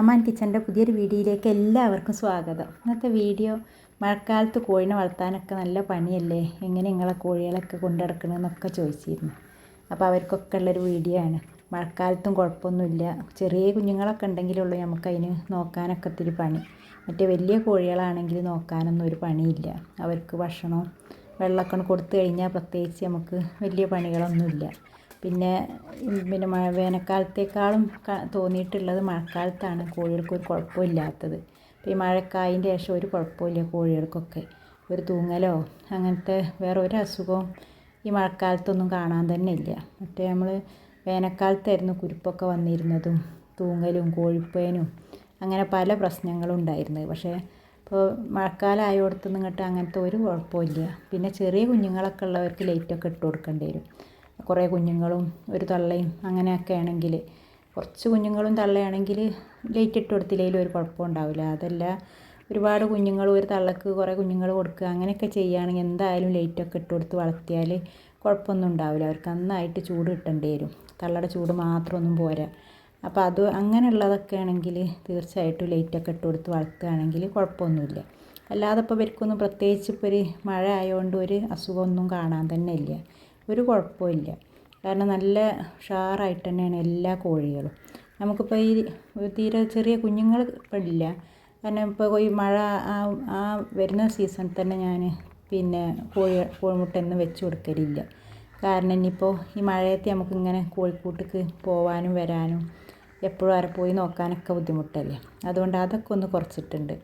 Amman കിച്ചന്റെ പുതിയൊരു വീഡിയോയിലേക്ക് എല്ലാവർക്കും സ്വാഗതം. ഇന്നത്തെ വീഡിയോ മഴക്കാലത്ത് കോഴിനെ വളർത്താനൊക്കെ നല്ല പണിയല്ലേ? എങ്ങനെ നിങ്ങളെ കോഴികളൊക്കെ കൊണ്ടുനടക്കണമെന്നൊക്കെ ചോദിച്ചിരുന്നു. അപ്പോൾ അവർക്കൊക്കെ ഉള്ളൊരു വീഡിയോ ആണ്. മഴക്കാലത്തും കുഴപ്പമൊന്നുമില്ല. ചെറിയ കുഞ്ഞുങ്ങളൊക്കെ ഉണ്ടെങ്കിലുള്ളൂ നമുക്ക് അതിന് നോക്കാനൊക്കെ ഒത്തിരി പണി. മറ്റേ വലിയ കോഴികളാണെങ്കിൽ നോക്കാനൊന്നും ഒരു പണിയില്ല. അവർക്ക് ഭക്ഷണവും വെള്ളമൊക്കെ കൊടുത്തു കഴിഞ്ഞാൽ പ്രത്യേകിച്ച് നമുക്ക് വലിയ പണികളൊന്നുമില്ല. പിന്നെ പിന്നെ മഴ വേനൽക്കാലത്തേക്കാളും തോന്നിയിട്ടുള്ളത് മഴക്കാലത്താണ്. കോഴികൾക്ക് ഒരു കുഴപ്പമില്ലാത്തത്. ഈ മഴക്കായതിന്റെ ശേഷം ഒരു കുഴപ്പമില്ല കോഴികൾക്കൊക്കെ. ഒരു തൂങ്ങലോ അങ്ങനത്തെ വേറെ ഒരു അസുഖവും ഈ മഴക്കാലത്തൊന്നും കാണാൻ തന്നെ ഇല്ല. മറ്റേ നമ്മൾ വേനൽക്കാലത്തായിരുന്നു കുരുപ്പൊക്കെ വന്നിരുന്നതും തൂങ്ങലും കോഴിപ്പേനും അങ്ങനെ പല പ്രശ്നങ്ങളും ഉണ്ടായിരുന്നത്. പക്ഷേ ഇപ്പോൾ മഴക്കാലം ആയോടത്തുനിന്ന് അങ്ങനത്തെ ഒരു കുഴപ്പമില്ല. പിന്നെ ചെറിയ കുഞ്ഞുങ്ങളൊക്കെ ഉള്ളവർക്ക് ലൈറ്റൊക്കെ ഇട്ട് കൊടുക്കേണ്ടി വരും. കുറേ കുഞ്ഞുങ്ങളും ഒരു തള്ളയും അങ്ങനെയൊക്കെ ആണെങ്കിൽ കുറച്ച് കുഞ്ഞുങ്ങളും തള്ളയാണെങ്കിൽ ലൈറ്റ് ഇട്ട് കൊടുത്തില്ലെങ്കിലും ഒരു കുഴപ്പം ഉണ്ടാവില്ല. അതല്ല ഒരുപാട് കുഞ്ഞുങ്ങൾ ഒരു തള്ളക്ക് കുറേ കുഞ്ഞുങ്ങൾ കൊടുക്കുക അങ്ങനെയൊക്കെ ചെയ്യുകയാണെങ്കിൽ എന്തായാലും ലൈറ്റൊക്കെ ഇട്ട് കൊടുത്ത് വളർത്തിയാൽ കുഴപ്പമൊന്നും ഉണ്ടാവില്ല. അവർക്ക് നന്നായിട്ട് ചൂട് കിട്ടേണ്ടി വരും. തള്ളയുടെ ചൂട് മാത്രമൊന്നും പോരാ. അപ്പോൾ അത് അങ്ങനെയുള്ളതൊക്കെ ആണെങ്കിൽ തീർച്ചയായിട്ടും ലൈറ്റൊക്കെ ഇട്ട് കൊടുത്ത് വളർത്തുകയാണെങ്കിൽ കുഴപ്പമൊന്നുമില്ല. അല്ലാതെ ഇപ്പോൾ ഇവർക്കൊന്നും പ്രത്യേകിച്ച് ഇപ്പോൾ ഒരു മഴ ആയതുകൊണ്ട് ഒരു അസുഖമൊന്നും കാണാൻ തന്നെ ഇല്ല. ഒരു കുഴപ്പമില്ല കാരണം നല്ല ഉഷാറായിട്ട് തന്നെയാണ് എല്ലാ കോഴികളും. നമുക്കിപ്പോൾ ഈ തീരെ ചെറിയ കുഞ്ഞുങ്ങൾ ഇപ്പം ഇല്ല കാരണം ഇപ്പോൾ ഈ മഴ ആ ആ വരുന്ന സീസൺ തന്നെ ഞാൻ പിന്നെ കോഴി കോഴിമുട്ടയൊന്നും വെച്ച് കൊടുക്കലില്ല. കാരണം ഇനിയിപ്പോൾ ഈ മഴയത്ത് നമുക്കിങ്ങനെ കോഴിക്കൂട്ടിക്ക് പോവാനും വരാനും എപ്പോഴും ആരെ പോയി നോക്കാനൊക്കെ ബുദ്ധിമുട്ടല്ലേ? അതുകൊണ്ട് അതൊക്കെ ഒന്ന് കുറച്ചിട്ടുണ്ട്.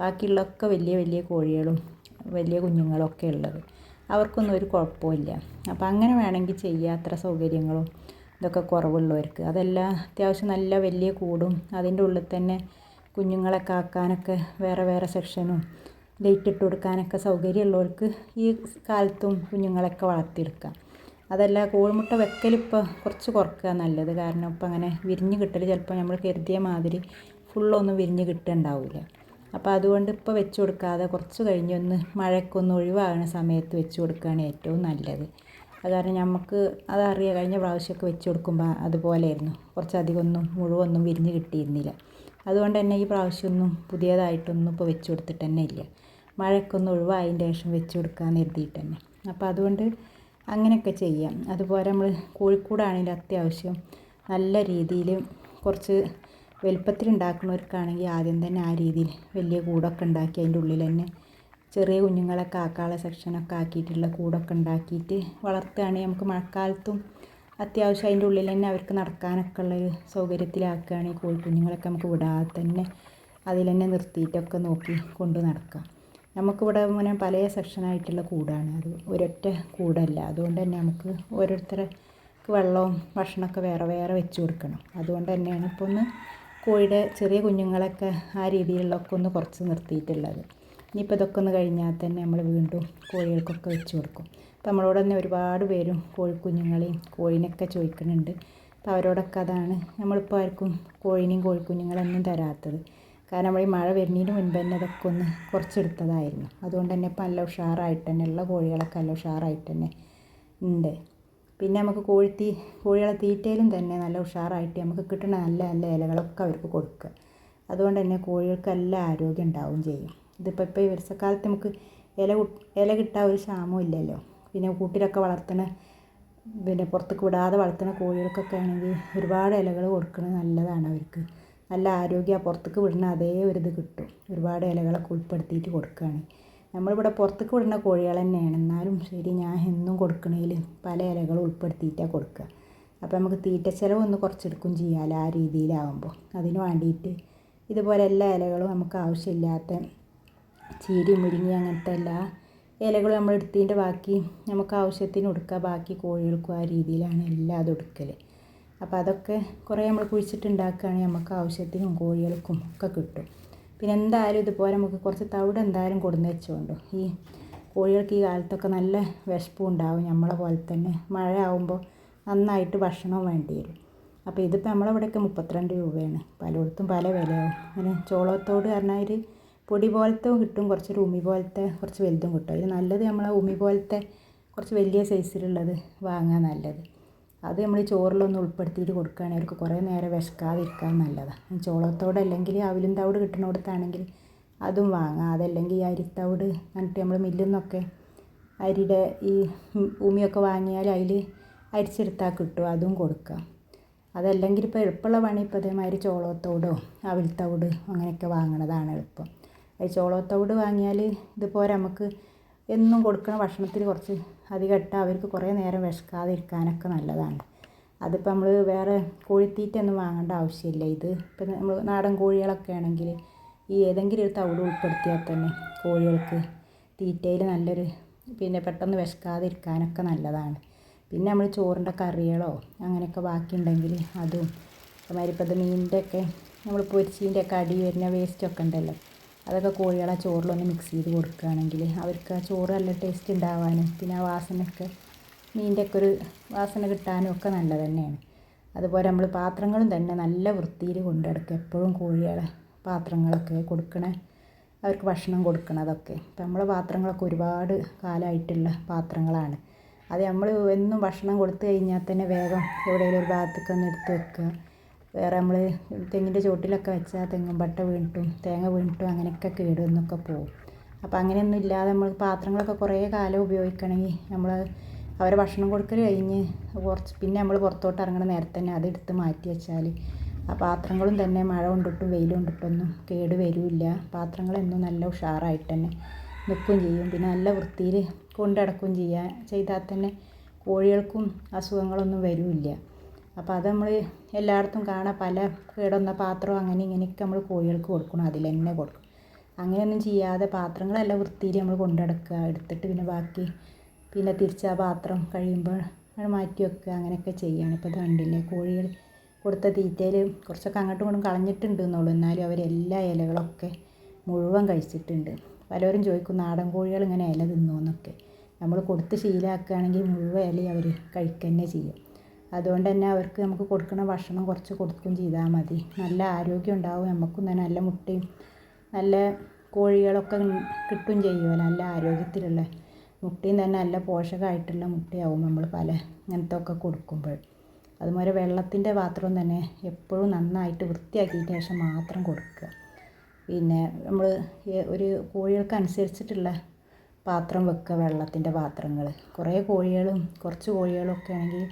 ബാക്കിയുള്ളതൊക്കെ വലിയ വലിയ കോഴികളും വലിയ കുഞ്ഞുങ്ങളൊക്കെ ഉള്ളത്. അവർക്കൊന്നും ഒരു കുഴപ്പമില്ല. അപ്പോൾ അങ്ങനെ വേണമെങ്കിൽ ചെയ്യുക അത്ര സൗകര്യങ്ങളും ഇതൊക്കെ കുറവുള്ളവർക്ക്. അതെല്ലാം അത്യാവശ്യം നല്ല വലിയ കൂടും. അതിന്റെ ഉള്ളിൽ തന്നെ കുഞ്ഞുങ്ങളെ കാക്കാനൊക്കെ വേറെ വേറെ സെക്ഷനും ലൈറ്റ് ഇട്ട് കൊടുക്കാനൊക്കെ സൗകര്യമുള്ളവർക്ക് ഈ കാലത്തും കുഞ്ഞുങ്ങളൊക്കെ വളർത്തിയെടുക്കാം. അതല്ല കോഴിമുട്ട വെക്കലിപ്പോൾ കുറച്ച് കുറക്കുക നല്ലത്. കാരണം ഇപ്പം അങ്ങനെ വിരിഞ്ഞ് കിട്ടൽ ചിലപ്പോൾ നമ്മൾ കരുതിയ മാതിരി ഫുള്ളൊന്നും വിരിഞ്ഞ് കിട്ടുന്നുണ്ടാവില്ല അപ്പോൾ അതുകൊണ്ട് ഇപ്പോൾ വെച്ച് കൊടുക്കാതെ കുറച്ച് കഴിഞ്ഞൊന്ന് മഴയ്ക്കൊന്ന് ഒഴിവാകുന്ന സമയത്ത് വെച്ച് കൊടുക്കുകയാണ് ഏറ്റവും നല്ലത്. അത് കാരണം നമുക്ക് അതറിയാം കഴിഞ്ഞ പ്രാവശ്യമൊക്കെ വെച്ച് കൊടുക്കുമ്പോൾ അതുപോലെയായിരുന്നു. കുറച്ചധികം ഒന്നും മുഴുവൊന്നും വിരിഞ്ഞ് കിട്ടിയിരുന്നില്ല. അതുകൊണ്ട് തന്നെ ഈ പ്രാവശ്യമൊന്നും പുതിയതായിട്ടൊന്നും ഇപ്പോൾ വെച്ച് കൊടുത്തിട്ട് തന്നെ ഇല്ല. മഴയ്ക്കൊന്ന് ഒഴിവായതിന്റെ ശേഷം വെച്ച് കൊടുക്കാമെന്ന് എഴുതിയിട്ട് തന്നെ. അപ്പോൾ അതുകൊണ്ട് അങ്ങനെയൊക്കെ ചെയ്യാം. അതുപോലെ നമ്മൾ കോഴിക്കൂടാണെങ്കിൽ അത്യാവശ്യം. നല്ല രീതിയിൽ കുറച്ച് വലുപ്പത്തിൽ ഉണ്ടാക്കുന്നവർക്കാണെങ്കിൽ ആദ്യം തന്നെ ആ രീതിയിൽ വലിയ കൂടൊക്കെ ഉണ്ടാക്കി അതിന്റെ ഉള്ളിൽ തന്നെ ചെറിയ കുഞ്ഞുങ്ങളൊക്കെ ആക്കാനുള്ള സെക്ഷനൊക്കെ ആക്കിയിട്ടുള്ള കൂടൊക്കെ ഉണ്ടാക്കിയിട്ട് വളർത്തുകയാണെങ്കിൽ നമുക്ക് മഴക്കാലത്തും അത്യാവശ്യം അതിന്റെ ഉള്ളിൽ തന്നെ അവർക്ക് നടക്കാനൊക്കെ ഉള്ളൊരു സൗകര്യത്തിലാക്കുകയാണെങ്കിൽ കോഴിക്കുഞ്ഞുങ്ങളൊക്കെ നമുക്ക് വിടാതെ തന്നെ അതിൽ തന്നെ നിർത്തിയിട്ടൊക്കെ നോക്കി കൊണ്ട് നടക്കാം. നമുക്കിവിടെ ഇങ്ങനെ പല സെക്ഷനായിട്ടുള്ള കൂടാണ്. അത് ഒരൊറ്റ കൂടല്ല. അതുകൊണ്ട് തന്നെ നമുക്ക് ഓരോരുത്തർക്ക് വെള്ളവും ഭക്ഷണമൊക്കെ വേറെ വേറെ വെച്ച് കൊടുക്കണം. അതുകൊണ്ട് തന്നെയാണ് ഇപ്പോൾ ഒന്ന് കോഴിയുടെ ചെറിയ കുഞ്ഞുങ്ങളൊക്കെ ആ രീതിയിലുള്ളതൊക്കെ ഒന്ന് കുറച്ച് നിർത്തിയിട്ടുള്ളത്. ഇനിയിപ്പോൾ ഇതൊക്കെ ഒന്ന് കഴിഞ്ഞാൽ തന്നെ നമ്മൾ വീണ്ടും കോഴികൾക്കൊക്കെ വെച്ച് കൊടുക്കും. അപ്പോൾ നമ്മളോട് തന്നെ ഒരുപാട് പേരും കോഴിക്കുഞ്ഞുങ്ങളെയും കോഴിനെയൊക്കെ ചോദിക്കുന്നുണ്ട്. അപ്പോൾ അവരോടൊക്കെ അതാണ് നമ്മളിപ്പോൾ ആർക്കും കോഴിനെയും കോഴിക്കുഞ്ഞുങ്ങളൊന്നും തരാത്തത്. കാരണം നമ്മൾ ഈ മഴ വരുന്നതിന് മുൻപ് തന്നെ അതൊക്കെ ഒന്ന് കുറച്ചെടുത്തതായിരുന്നു. അതുകൊണ്ട് തന്നെ ഇപ്പം നല്ല ഉഷാറായിട്ട് തന്നെ ഉള്ള കോഴികളൊക്കെ നല്ല ഉഷാറായിട്ട് തന്നെ ഉണ്ട്. പിന്നെ നമുക്ക് കോഴിത്തീ കോഴികളെ തീറ്റയിലും തന്നെ നല്ല ഉഷാറായിട്ട് നമുക്ക് കിട്ടുന്ന നല്ല നല്ല ഇലകളൊക്കെ അവർക്ക് കൊടുക്കുക. അതുകൊണ്ട് തന്നെ കോഴികൾക്ക് നല്ല ആരോഗ്യം ഉണ്ടാവുകയും ചെയ്യും. ഇതിപ്പോൾ ഇപ്പോൾ ഈ വർഷക്കാലത്ത് നമുക്ക് ഇല ഇല കിട്ടാൻ ഒരു ക്ഷാമവും ഇല്ലല്ലോ. പിന്നെ കൂട്ടിലൊക്കെ വളർത്തുന്ന പിന്നെ പുറത്തേക്ക് വിടാതെ വളർത്തുന്ന കോഴികൾക്കൊക്കെ ആണെങ്കിൽ ഒരുപാട് ഇലകൾ കൊടുക്കുന്നത് നല്ലതാണ് അവർക്ക്. നല്ല ആരോഗ്യം പുറത്തേക്ക് വിടുന്ന അതേ ഒരു ഇത് കിട്ടും. ഒരുപാട് ഇലകളൊക്കെ ഉൾപ്പെടുത്തിയിട്ട് കൊടുക്കുകയാണ് നമ്മളിവിടെ പുറത്തേക്ക് വിടുന്ന കോഴികൾ തന്നെയാണ്. എന്നാലും ശരി ഞാൻ എന്നും കൊടുക്കണതിൽ പല ഇലകളും ഉൾപ്പെടുത്തിയിട്ടാണ് കൊടുക്കുക. അപ്പോൾ നമുക്ക് തീറ്റ ചിലവ് ഒന്ന് കുറച്ചെടുക്കും ചെയ്യാമല്ലോ ആ രീതിയിലാവുമ്പോൾ. അതിന് വേണ്ടിയിട്ട് ഇതുപോലെ എല്ലാ ഇലകളും നമുക്ക് ആവശ്യമില്ലാത്ത ചീരി മുരിങ്ങി അങ്ങനത്തെ എല്ലാ ഇലകളും നമ്മൾ എടുത്തതിന്റെ ബാക്കി നമുക്ക് ആവശ്യത്തിന് കൊടുക്കുക ബാക്കി കോഴികൾക്കും ആ രീതിയിലാണ് എല്ലാം അത് എടുക്കൽ അപ്പോൾ അതൊക്കെ കുറേ നമ്മൾ കുഴിച്ചിട്ടുണ്ടാക്കുകയാണെങ്കിൽ നമുക്ക് ആവശ്യത്തിനും കോഴികൾക്കും ഒക്കെ കിട്ടും. പിന്നെ എന്തായാലും ഇതുപോലെ നമുക്ക് കുറച്ച് തവിട് എന്തായാലും കൊടുന്ന് വെച്ചുകൊണ്ട് ഈ കോഴികൾക്ക് ഈ കാലത്തൊക്കെ നല്ല വിശപ്പും ഉണ്ടാവും നമ്മളെ പോലെ തന്നെ. മഴ ആകുമ്പോൾ നന്നായിട്ട് ഭക്ഷണവും വേണ്ടി വരും. അപ്പോൾ ഇതിപ്പോൾ നമ്മളിവിടെയൊക്കെ മുപ്പത്തിരണ്ട് രൂപയാണ്. പലയിടത്തും പല വിലയാവും. അങ്ങനെ ചോളത്തോട് പറഞ്ഞാൽ പൊടി പോലത്തെ കിട്ടും കുറച്ച് ഒരു ഉമി പോലത്തെ കുറച്ച് വലുതും കിട്ടും. അതിൽ നല്ലത് നമ്മളെ ഉമി പോലത്തെ കുറച്ച് വലിയ സൈസിലുള്ളത് വാങ്ങാൻ നല്ലത്. അത് നമ്മൾ ചോറിലൊന്ന് ഉൾപ്പെടുത്തിയിട്ട് കൊടുക്കുകയാണെങ്കിൽ അവർക്ക് കുറേ നേരം വിശക്കാതിരിക്കാൻ നല്ലതാണ് ചോളത്തോട് അല്ലെങ്കിൽ അവിലും തവിട് കിട്ടുന്നിടത്താണെങ്കിൽ അതും വാങ്ങാം. അതല്ലെങ്കിൽ ഈ അരിത്തവിട് എന്നിട്ട് നമ്മൾ മില്ലിൽ നിന്നൊക്കെ അരിയുടെ ഈ ഭൂമിയൊക്കെ വാങ്ങിയാൽ അതിൽ അരിച്ചെടുത്താൽ കിട്ടും അതും കൊടുക്കാം അതല്ലെങ്കിൽ ഇപ്പോൾ എളുപ്പമുള്ള പണി ഇപ്പോൾ അതേമാതിരി ചോളത്തോടോ അവിൽത്തവിട് അങ്ങനെയൊക്കെ വാങ്ങണതാണ് എളുപ്പം. ഈ ചോളത്തവിട് വാങ്ങിയാൽ ഇതുപോലെ നമുക്ക് എന്നും കൊടുക്കണ ഭക്ഷണത്തിൽ കുറച്ച് അധികം കെട്ട അവർക്ക് കുറേ നേരം വിഷക്കാതിരിക്കാനൊക്കെ നല്ലതാണ്. അതിപ്പോൾ നമ്മൾ വേറെ കോഴിത്തീറ്റയൊന്നും വാങ്ങേണ്ട ആവശ്യമില്ല. ഇത് ഇപ്പം നമ്മൾ നാടൻ കോഴികളൊക്കെ ആണെങ്കിൽ ഈ ഏതെങ്കിലും ഒരു തവിട് ഉൾപ്പെടുത്തിയാൽ തന്നെ കോഴികൾക്ക് തീറ്റയിൽ നല്ലൊരു പിന്നെ പെട്ടെന്ന് വിഷക്കാതിരിക്കാനൊക്കെ നല്ലതാണ്. പിന്നെ നമ്മൾ ചോറിന്റെ കറികളോ അങ്ങനെയൊക്കെ ബാക്കിയുണ്ടെങ്കിൽ അതും. അതുമാതിരി ഇപ്പോൾ ഇത് മീനിന്റെ ഒക്കെ നമ്മൾ പൊരിച്ചതിന്റെ ഒക്കെ അടി വരുന്ന വേസ്റ്റൊക്കെ ഉണ്ടല്ലോ. അതൊക്കെ കോഴികളെ ചോറിലൊന്ന് മിക്സ് ചെയ്ത് കൊടുക്കുകയാണെങ്കിൽ അവർക്ക് ആ ചോറ് നല്ല ടേസ്റ്റ് ഉണ്ടാവാനും പിന്നെ ആ വാസനയൊക്കെ മീനിന്റെ ഒക്കെ ഒരു വാസന കിട്ടാനും ഒക്കെ നല്ലത് തന്നെയാണ്. അതുപോലെ നമ്മൾ പാത്രങ്ങളും തന്നെ നല്ല വൃത്തിയിൽ കൊണ്ടുനടക്കുക എപ്പോഴും കോഴികളെ പാത്രങ്ങളൊക്കെ കൊടുക്കണ അവർക്ക് ഭക്ഷണം കൊടുക്കണതൊക്കെ. ഇപ്പം നമ്മളെ പാത്രങ്ങളൊക്കെ ഒരുപാട് കാലമായിട്ടുള്ള പാത്രങ്ങളാണ്. അത് നമ്മൾ എന്നും ഭക്ഷണം കൊടുത്തു കഴിഞ്ഞാൽ തന്നെ വേഗം എവിടെയെങ്കിലും ഒരു ഭാഗത്തേക്ക് ഒന്ന് എടുത്ത് വെക്കുക. വേറെ നമ്മൾ തെങ്ങിന്റെ ചോട്ടിലൊക്കെ വെച്ചാൽ തെങ്ങും പട്ട വീണിട്ടും തേങ്ങ വീണിട്ടും അങ്ങനെയൊക്കെ കേട് വന്നൊക്കെ പോകും അപ്പോൾ അങ്ങനെയൊന്നും ഇല്ലാതെ നമ്മൾ പാത്രങ്ങളൊക്കെ കുറേ കാലം ഉപയോഗിക്കണമെങ്കിൽ നമ്മൾ അവരെ ഭക്ഷണം കൊടുക്കൽ കഴിഞ്ഞ് കുറച്ച് പിന്നെ നമ്മൾ പുറത്തോട്ട് ഇറങ്ങണ നേരത്തെ തന്നെ അതെടുത്ത് മാറ്റി വെച്ചാൽ ആ പാത്രങ്ങളും തന്നെ മഴ കൊണ്ടിട്ടും വെയിൽ കൊണ്ടിട്ടൊന്നും കേട് വരില്ല. പാത്രങ്ങളെന്നും നല്ല ഉഷാറായിട്ട് തന്നെ നിൽക്കുകയും ചെയ്യും. പിന്നെ നല്ല വൃത്തിയിൽ കൊണ്ട് ചെയ്യുക ചെയ്താൽ തന്നെ കോഴികൾക്കും അസുഖങ്ങളൊന്നും വരില്ല. അപ്പോൾ അത് നമ്മൾ എല്ലായിടത്തും കാണാം. പല കേടുവന്ന പാത്രം അങ്ങനെ ഇങ്ങനെയൊക്കെ നമ്മൾ കോഴികൾക്ക് കൊടുക്കണം. അതിൽ തന്നെ കൊടുക്കും. അങ്ങനെയൊന്നും ചെയ്യാതെ പാത്രങ്ങളെല്ലാം വൃത്തിയിൽ നമ്മൾ കൊണ്ട് നടക്കുക എടുത്തിട്ട് പിന്നെ ബാക്കി പിന്നെ തിരിച്ച് ആ പാത്രം കഴിയുമ്പോൾ മാറ്റി വെക്കുക. അങ്ങനെയൊക്കെ ചെയ്യുകയാണ്. ഇപ്പോൾ ഇത് കണ്ടില്ലേ? കോഴികൾ കൊടുത്ത തീറ്റയിൽ കുറച്ചൊക്കെ അങ്ങോട്ടും ഇങ്ങോട്ടും കളഞ്ഞിട്ടുണ്ട് എന്നുള്ളൂ. എന്നാലും അവർ എല്ലാ ഇലകളൊക്കെ മുഴുവൻ കഴിച്ചിട്ടുണ്ട്. പലരും ചോദിക്കും നാടൻ കോഴികൾ ഇങ്ങനെ ഇല തിന്നുമെന്നൊക്കെ നമ്മൾ കൊടുത്ത് ശീലമാക്കുകയാണെങ്കിൽ മുഴുവൻ ഇലയും അവർ കഴിക്കുക തന്നെ ചെയ്യും. അതുകൊണ്ട് തന്നെ അവർക്ക് നമുക്ക് കൊടുക്കുന്ന ഭക്ഷണം കുറച്ച് കൊടുക്കുകയും ചെയ്താൽ മതി. നല്ല ആരോഗ്യം ഉണ്ടാവും. നമുക്കും തന്നെ നല്ല മുട്ടയും നല്ല കോഴികളൊക്കെ കിട്ടുകയും ചെയ്യുമല്ലോ. നല്ല ആരോഗ്യത്തിലുള്ള മുട്ടയും തന്നെ നല്ല പോഷകമായിട്ടുള്ള മുട്ടയാവും നമ്മൾ പല ഇങ്ങനത്തെ ഒക്കെ കൊടുക്കുമ്പോൾ. അതുപോലെ വെള്ളത്തിന്റെ പാത്രം തന്നെ എപ്പോഴും നന്നായിട്ട് വൃത്തിയാക്കിയതിന് ശേഷം മാത്രം കൊടുക്കുക. പിന്നെ നമ്മൾ ഒരു കോഴികൾക്ക് അനുസരിച്ചിട്ടുള്ള പാത്രം വെക്കുക വെള്ളത്തിന്റെ പാത്രങ്ങൾ. കുറേ കോഴികളും കുറച്ച് കോഴികളൊക്കെ ആണെങ്കിൽ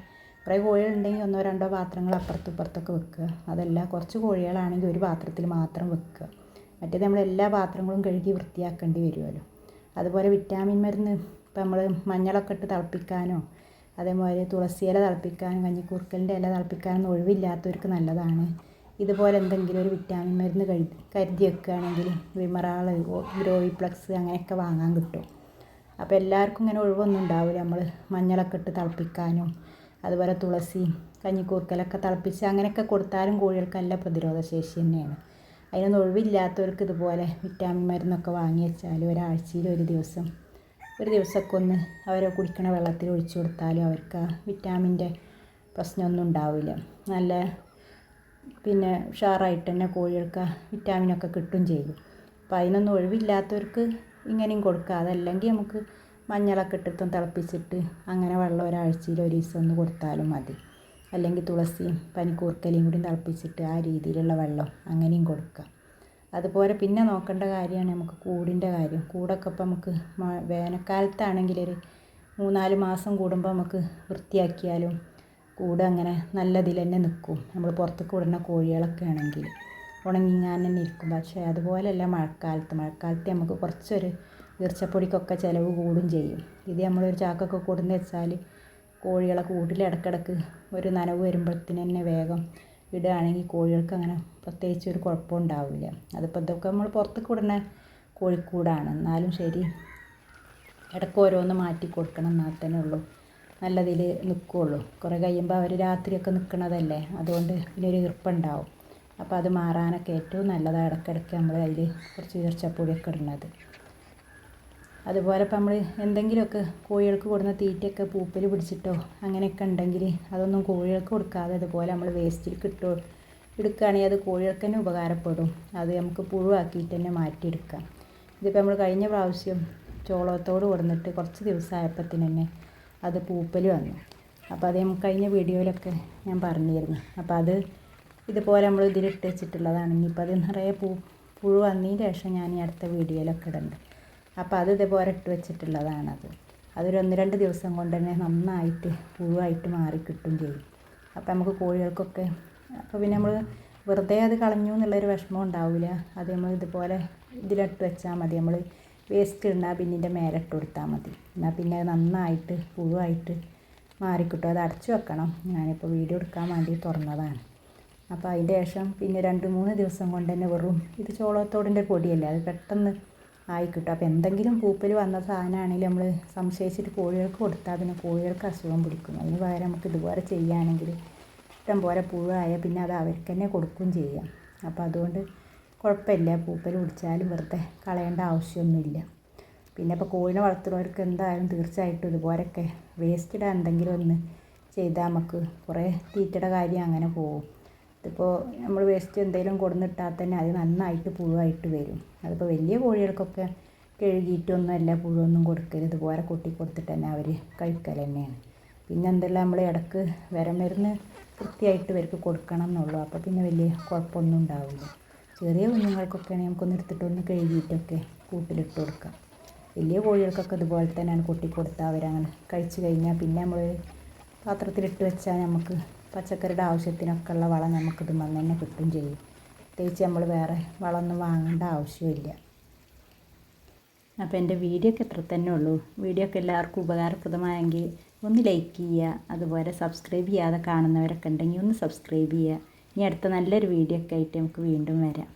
കുറേ കോഴികളുണ്ടെങ്കിൽ ഒന്നോ രണ്ടോ പാത്രങ്ങൾ അപ്പുറത്തും ഇപ്പുറത്തൊക്കെ വെക്കുക. അതല്ല കുറച്ച് കോഴികളാണെങ്കിൽ ഒരു പാത്രത്തിൽ മാത്രം വെക്കുക. മറ്റേത് നമ്മൾ എല്ലാ പാത്രങ്ങളും കഴുകി വൃത്തിയാക്കേണ്ടി വരുമല്ലോ. അതുപോലെ വിറ്റാമിൻ മരുന്ന് ഇപ്പം നമ്മൾ മഞ്ഞളൊക്കെ ഇട്ട് തിളപ്പിക്കാനോ അതേപോലെ തുളസി ഇല തിളപ്പിക്കാനും കഞ്ഞിക്കൂർക്കലിന്റെ ഇല തിളപ്പിക്കാനൊന്നും ഒഴിവില്ലാത്തവർക്ക് നല്ലതാണ്. ഇതുപോലെ എന്തെങ്കിലും ഒരു വിറ്റാമിൻ മരുന്ന് കരുതി കരുതി വെക്കുകയാണെങ്കിൽ വിമറാൾ ഗ്രോയിപ്ലക്സ് അങ്ങനെയൊക്കെ വാങ്ങാൻ കിട്ടും. അപ്പോൾ എല്ലാവർക്കും ഇങ്ങനെ ഒഴിവൊന്നും ഉണ്ടാവില്ല. നമ്മൾ മഞ്ഞളൊക്കെ ഇട്ട് തിളപ്പിക്കാനും അതുപോലെ തുളസി കഞ്ഞിക്കൂർക്കലൊക്കെ തിളപ്പിച്ച് അങ്ങനെയൊക്കെ കൊടുത്താലും കോഴികൾക്ക് നല്ല പ്രതിരോധ ശേഷി തന്നെയാണ്. അതിനൊന്നും ഒഴിവില്ലാത്തവർക്ക് ഇതുപോലെ വിറ്റാമിൻ മരുന്നൊക്കെ വാങ്ങി വെച്ചാൽ ഒരാഴ്ചയിൽ ഒരു ദിവസം ഒരു ദിവസമൊക്കെ ഒന്ന് അവരെ കുടിക്കണ വെള്ളത്തിൽ ഒഴിച്ചു കൊടുത്താലും അവർക്ക് ആ വിറ്റാമിന്റെ പ്രശ്നമൊന്നും ഉണ്ടാവില്ല. നല്ല പിന്നെ ഉഷാറായിട്ട് തന്നെ കോഴികൾക്ക് വിറ്റാമിനൊക്കെ കിട്ടും ചെയ്യും. അപ്പോൾ അതിനൊന്നും ഒഴിവില്ലാത്തവർക്ക് ഇങ്ങനെയും കൊടുക്കുക അതല്ലെങ്കിൽ നമുക്ക് മഞ്ഞളൊക്കെ ഇട്ടിട്ടും തിളപ്പിച്ചിട്ട് അങ്ങനെ വെള്ളം ഒരാഴ്ചയിൽ ഒരു ദിവസം ഒന്ന് കൊടുത്താലും മതി. അല്ലെങ്കിൽ തുളസിയും പനിക്കൂർക്കലയും കൂടി തിളപ്പിച്ചിട്ട് ആ രീതിയിലുള്ള വെള്ളം അങ്ങനെയും കൊടുക്കുക. അതുപോലെ പിന്നെ നോക്കേണ്ട കാര്യമാണ് നമുക്ക് കൂടിന്റെ കാര്യം. കൂടൊക്കെ ഇപ്പം നമുക്ക് വേനൽക്കാലത്താണെങ്കിൽ ഒരു മൂന്നാൽ മാസം കൂടുമ്പോൾ നമുക്ക് വൃത്തിയാക്കിയാലും കൂട് അങ്ങനെ നല്ലതിൽ തന്നെ നിൽക്കും. നമ്മൾ പുറത്തേക്ക് വിടുന്ന കോഴികളൊക്കെ ആണെങ്കിൽ ഉണങ്ങിങ്ങാൻ തന്നെ ഇരിക്കും. പക്ഷേ അതുപോലെയല്ല മഴക്കാലത്ത്. മഴക്കാലത്ത് നമുക്ക് കുറച്ചൊരു ഈർച്ചപ്പൊടിക്കൊക്കെ ചിലവ് കൂടും ചെയ്യും. ഇത് നമ്മളൊരു ചാക്കൊക്കെ കൊടുന്ന് വെച്ചാൽ കോഴികളെ കൂട്ടിൽ ഇടക്കിടക്ക് ഒരു നനവ് വരുമ്പോഴത്തേന് തന്നെ വേഗം ഇടുകയാണെങ്കിൽ കോഴികൾക്ക് അങ്ങനെ പ്രത്യേകിച്ച് ഒരു കുഴപ്പം ഉണ്ടാവില്ല. അതിപ്പോൾ ഇതൊക്കെ നമ്മൾ പുറത്തേക്ക് വിടുന്ന കോഴിക്കൂടാണ്. എന്നാലും ശരി ഇടയ്ക്ക് ഓരോന്ന് മാറ്റി കൊടുക്കണം എന്നാൽ തന്നെ ഉള്ളൂ. നല്ലതിൽ നിൽക്കുകയുള്ളൂ കുറേ കഴിയുമ്പോൾ അവർ രാത്രിയൊക്കെ നിൽക്കണതല്ലേ അതുകൊണ്ട് ഇതിനൊരു ഈർപ്പുണ്ടാവും. അപ്പോൾ അത് മാറാനൊക്കെ ഏറ്റവും നല്ലതാണ് ഇടയ്ക്കിടയ്ക്ക് നമ്മൾ അതിൽ കുറച്ച് ഈർച്ചപ്പൊടിയൊക്കെ ഇടുന്നത്. അതുപോലെ ഇപ്പം നമ്മൾ എന്തെങ്കിലുമൊക്കെ കോഴികൾക്ക് കൊടുക്കുന്ന തീറ്റയൊക്കെ പൂപ്പൽ പിടിച്ചിട്ടോ അങ്ങനെയൊക്കെ ഉണ്ടെങ്കിൽ അതൊന്നും കോഴികൾക്ക് കൊടുക്കാതെ അതുപോലെ നമ്മൾ വേസ്റ്റിൽ കിട്ടോ എടുക്കുകയാണെങ്കിൽ അത് കോഴികൾക്ക് തന്നെ ഉപകാരപ്പെടും. അത് നമുക്ക് പുഴുവാക്കിയിട്ട് തന്നെ മാറ്റിയെടുക്കാം. ഇതിപ്പോൾ നമ്മൾ കഴിഞ്ഞ പ്രാവശ്യം ചോളത്തോട് കൊടുന്നിട്ട് കുറച്ച് ദിവസമായപ്പത്തിന് തന്നെ അത് പൂപ്പൽ വന്നു. അപ്പോൾ അത് കഴിഞ്ഞ വീഡിയോയിലൊക്കെ ഞാൻ പറഞ്ഞിരുന്നു. അപ്പോൾ അത് ഇതുപോലെ നമ്മൾ ഇതിലിട്ട് വെച്ചിട്ടുള്ളതാണ്. ഇനിയിപ്പോൾ അത് നിറയെ പൂ പുഴു വന്നതിന് ശേഷം ഞാൻ ഈ അടുത്ത വീഡിയോയിലൊക്കെ ഇടുന്നുണ്ട് അപ്പോൾ അത് ഇതേപോലെ ഇട്ട് വെച്ചിട്ടുള്ളതാണത്. അതൊരു ഒന്ന് രണ്ട് ദിവസം കൊണ്ട് തന്നെ നന്നായിട്ട് പുഴുവായിട്ട് മാറി കിട്ടും ചെയ്യും. അപ്പോൾ നമുക്ക് കോഴികൾക്കൊക്കെ അപ്പോൾ പിന്നെ നമ്മൾ വെറുതെ അത് കളഞ്ഞു എന്നുള്ളൊരു വിഷമം ഉണ്ടാവില്ല അത് നമ്മൾ ഇതുപോലെ ഇതിലിട്ട് വെച്ചാൽ മതി. നമ്മൾ വേസ്റ്റ് ഇടാൻ പിന്നിന്റെ മേലെ ഇട്ട് കൊടുത്താൽ മതി. എന്നാൽ പിന്നെ നന്നായിട്ട് പുഴുവായിട്ട് മാറിക്കിട്ടും. അത് അടച്ചു വെക്കണം. ഞാനിപ്പോൾ വീഡിയോ എടുക്കാൻ വേണ്ടി തുറന്നതാണ്. അപ്പോൾ അതിന്റെ ശേഷം പിന്നെ രണ്ട് മൂന്ന് ദിവസം കൊണ്ട് തന്നെ വെറും ഇത് ചോളത്തോടിന്റെ പൊടിയല്ലേ? അത് പെട്ടെന്ന് ആയി കിട്ടും അപ്പോൾ എന്തെങ്കിലും പൂപ്പൽ വന്ന സാധനമാണെങ്കിൽ നമ്മൾ സംശയിച്ചിട്ട് കോഴികൾക്ക് കൊടുത്താൽ പിന്നെ കോഴികൾക്ക് അസുഖം പിടിക്കും. അതിന് പകരം നമുക്ക് ഇതുപോലെ ചെയ്യുകയാണെങ്കിൽ ഇഷ്ടം പോലെ പുഴുവായ പിന്നെ അത് അവർക്ക് തന്നെ കൊടുക്കുകയും ചെയ്യാം. അപ്പോൾ അതുകൊണ്ട് കുഴപ്പമില്ല. പൂപ്പൽ പിടിച്ചാലും വെറുതെ കളയേണ്ട ആവശ്യമൊന്നുമില്ല. പിന്നെ ഇപ്പോൾ കോഴിനെ വളർത്തുന്നവർക്ക് എന്തായാലും തീർച്ചയായിട്ടും ഇതുപോലൊക്കെ വേസ്റ്റ് ഇടാൻ എന്തെങ്കിലും ഒന്ന് ചെയ്താൽ നമുക്ക് കുറേ തീറ്റയുടെ കാര്യം അങ്ങനെ പോകും. ഇതിപ്പോൾ നമ്മൾ വേസ്റ്റ് എന്തെങ്കിലും കൊടുന്നിട്ടാൽ തന്നെ അത് നന്നായിട്ട് പുഴുവായിട്ട് വരും. അതിപ്പോൾ വലിയ കോഴികൾക്കൊക്കെ കഴുകിയിട്ടൊന്നും അല്ല പുഴുവൊന്നും കൊടുക്കരുത്. ഇതുപോലെ കൊട്ടി കൊടുത്തിട്ട് തന്നെ അവർ കഴിക്കൽ തന്നെയാണ്. പിന്നെ എന്തെല്ലാം നമ്മൾ ഇടയ്ക്ക് വിരമരുന്ന് വൃത്തിയായിട്ട് ഇവർക്ക് കൊടുക്കണം എന്നുള്ളൂ. അപ്പോൾ പിന്നെ വലിയ കുഴപ്പമൊന്നും ഉണ്ടാവില്ല. ചെറിയ കുഞ്ഞുങ്ങൾക്കൊക്കെ ആണെങ്കിൽ നമുക്കൊന്ന് എടുത്തിട്ടൊന്ന് കഴുകിയിട്ടൊക്കെ കൂട്ടിലിട്ട് കൊടുക്കാം. വലിയ കോഴികൾക്കൊക്കെ ഇതുപോലെ തന്നെയാണ് കൊട്ടി കൊടുത്താൽ അവരങ്ങനെ കഴിച്ചു കഴിഞ്ഞാൽ പിന്നെ നമ്മൾ പാത്രത്തിലിട്ട് വെച്ചാൽ നമുക്ക് പച്ചക്കറിയുടെ ആവശ്യത്തിനൊക്കെ ഉള്ള വളം നമുക്കിത് വന്ന് തന്നെ കിട്ടും ചെയ്യും. പ്രത്യേകിച്ച് നമ്മൾ വേറെ വളമൊന്നും വാങ്ങേണ്ട ആവശ്യമില്ല. അപ്പോൾ എന്റെ വീഡിയോ ഒക്കെ ഇത്ര തന്നെ ഉള്ളൂ. വീഡിയോ ഒക്കെ എല്ലാവർക്കും ഉപകാരപ്രദമായെങ്കിൽ ഒന്ന് ലൈക്ക് ചെയ്യുക അതുപോലെ സബ്സ്ക്രൈബ് ചെയ്യാതെ കാണുന്നവരൊക്കെ ഉണ്ടെങ്കിൽ ഒന്ന് സബ്സ്ക്രൈബ് ചെയ്യുക. ഇനി അടുത്ത നല്ലൊരു വീഡിയോ ഒക്കെ ആയിട്ട് നമുക്ക് വീണ്ടും വരാം.